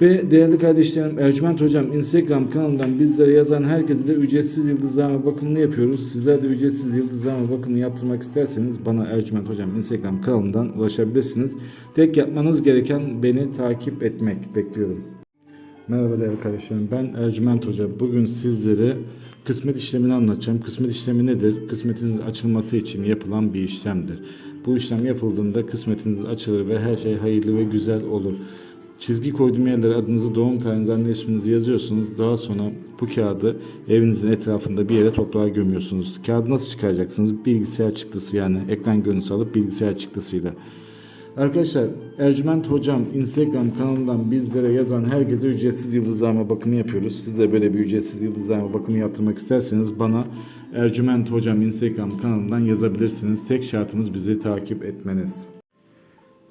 Ve değerli kardeşlerim Ercüment Hocam Instagram kanalından bizlere yazan herkese de ücretsiz yıldızlama bakımını yapıyoruz. Sizler de ücretsiz yıldızlama bakımını yaptırmak isterseniz bana Ercüment Hocam Instagram kanalından ulaşabilirsiniz. Tek yapmanız gereken beni takip etmek bekliyorum. Merhaba değerli kardeşlerim ben Ercüment Hoca. Bugün sizlere kısmet işlemini anlatacağım. Kısmet işlemi nedir? Kısmetinizin açılması için yapılan bir işlemdir. Bu işlem yapıldığında kısmetiniz açılır ve her şey hayırlı ve güzel olur. Çizgi koyduğum yerlere adınızı, doğum tarihinizi, anne isminizi yazıyorsunuz. Daha sonra bu kağıdı evinizin etrafında bir yere toprağa gömüyorsunuz. Kağıdı nasıl çıkaracaksınız? Bilgisayar çıktısı yani ekran görüntüsü alıp bilgisayar çıktısıyla. Arkadaşlar Ercüment Hocam Instagram kanalından bizlere yazan herkese ücretsiz yıldızlama bakımı yapıyoruz. Siz de böyle bir ücretsiz yıldızlama bakımı yaptırmak isterseniz bana Ercüment Hocam Instagram kanalından yazabilirsiniz. Tek şartımız bizi takip etmeniz.